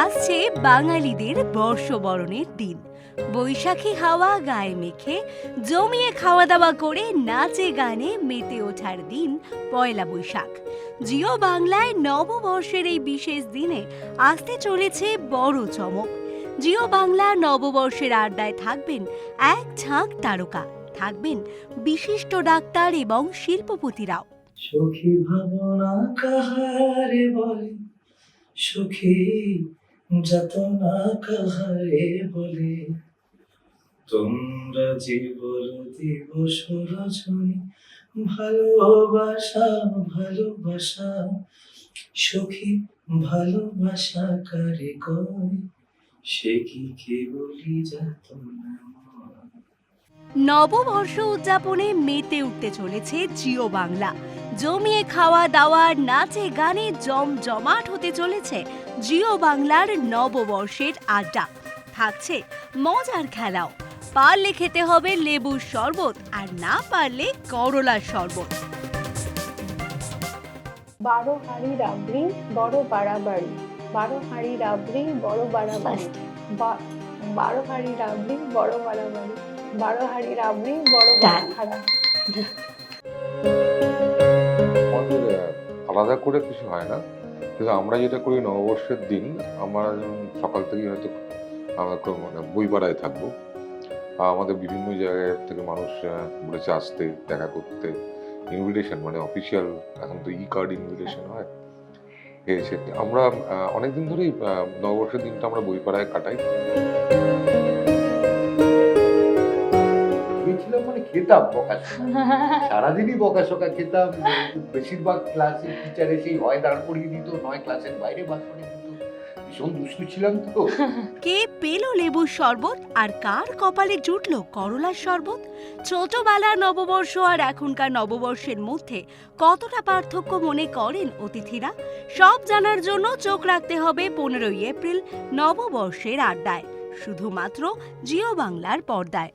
চলেছে বাঙালিদের বর্ষবরণের দিন। বৈশাখী হাওয়া গায়ে মেখে জমিয়ে খাওয়া দাওয়া করে নাচে গানে মেতে ওঠার দিন পয়লা বৈশাখ। জিও বাংলায় নববর্ষের এই বিশেষ দিনে আসতে চলেছে বড় চমক। জিও বাংলা নববর্ষের আড্ডায় থাকবেন এক ঝাঁক তারকা, থাকবেন বিশিষ্ট ডাক্তার এবং শিল্পপতিরাও। সুখী ভাবনা কাহারে বলে? সুখী যাতনা কাহারে বলে। তোমরা জীবন দিবস রজনী ভালোবাসা ভালোবাসা, সুখী, ভালোবাসা কারে কয়? সে কি কেবলই যাতনা ময়? নববর্ষ উদযাপনে মেতে উঠতে চলেছে জিও বাংলা। জমিয়ে খাওয়া দাওয়ার নাচে গানে জমজমাট হতে চলেছে জিও বাংলার নববর্ষের আড্ডা। থাকছে মজার খেলাও। পারলে খেতে হবে লেবুর শরবত আর না পারলে করলার শরবত। বারো হাঁড়ি রাবড়ি বড় বাড়াবাড়ি। বারো হাঁড়ি রাবড়ি বড় বাড়াবাড়ি। বারো হাঁড়ি রাবড়ি বড় বাড়াবাড়ি। বারো হাঁড়ি রাবড়ি বড় বাড়াখাড়া আলাদা করে কিছু হয় না। কিন্তু আমরা যেটা করি নববর্ষের দিন, আমরা সকাল থেকেই হয়তো আমরা মানে বই পাড়ায় থাকব। আমাদের বিভিন্ন জায়গায় থেকে মানুষ বলেছে আসতে, দেখা করতে। ইনভিটেশন মানে অফিসিয়াল এখন তো ই কার্ড ইনভিটেশন হয় এসে আমরা অনেকদিন ধরেই নববর্ষের দিনটা আমরা বই পাড়ায় কাটাই। মানে খেতাম বকাশোকা সারাদিনই বকাশোকা খেতাম, বেশিরভাগ ক্লাসের টিচার এসেই হয় দাঁড় করিয়ে দিত, নয় ক্লাসের বাইরে বার করে দিত। ভীষণ দুষ্টু ছিলাম তো। কে পেল লেবুর শরবত আর কার কপালে জুটল করলার শরবত? ছোটবেলার নববর্ষ আর এখনকার নববর্ষের মধ্যে কতটা পার্থক্য মনে করেন অতিথিরা? সব জানার জন্য চোখ রাখতে হবে পনেরোই এপ্রিল নববর্ষের আড্ডায়, শুধুমাত্র জিও বাংলার পর্দায়।